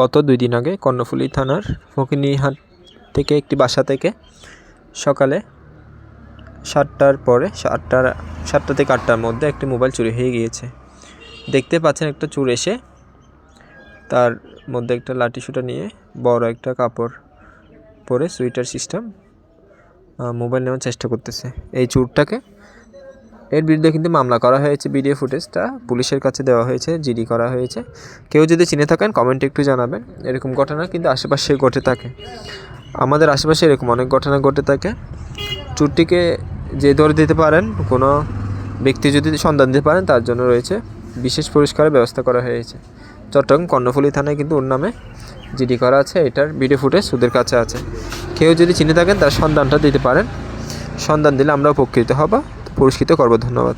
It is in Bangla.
গত দুই দিন আগে কর্ণফুলী থানার ফকিনীহাট থেকে একটি বাসা থেকে সকালে সাতটার পরে আটটার সাতটা থেকে আটটার মধ্যে একটি মোবাইল চুরি হয়ে গিয়েছে। দেখতে পাচ্ছেন একটা চুর এসে তার মধ্যে একটা লাঠি সুটা নিয়ে বড় একটা কাপড় পরে সুইটার সিস্টেম মোবাইল নেওয়ার চেষ্টা করতেছে। এই চোরটাকে এর বিরুদ্ধে কিন্তু মামলা করা হয়েছে ভিডিও ফুটেজটা। পুলিশের কাছে দেওয়া হয়েছে, জিডি করা হয়েছে। কেউ যদি চিনে থাকেন, কমেন্টে একটু জানাবেন। এরকম ঘটনা কিন্তু আশেপাশে ঘটে থাকে। আমাদের আশেপাশে এরকম অনেক ঘটনা ঘটে থাকে। চুরটিকে যে ধরে দিতে পারেন, কোনো ব্যক্তি যদি সন্ধান দিতে পারেন, তার জন্য রয়েছে বিশেষ পুরস্কারের ব্যবস্থা করা হয়েছে। চট্টগ্রাম কর্ণফুলী থানায় কিন্তু ওর নামে জিডি করা আছে, এটার ভিডিও ফুটেজ ওদের কাছে আছে। কেউ যদি চিনে থাকেন, তার সন্ধানটা দিতে পারেন। সন্ধান দিলে আমরা উপকৃত হব। পুরস্কৃত করব ধন্যবাদ।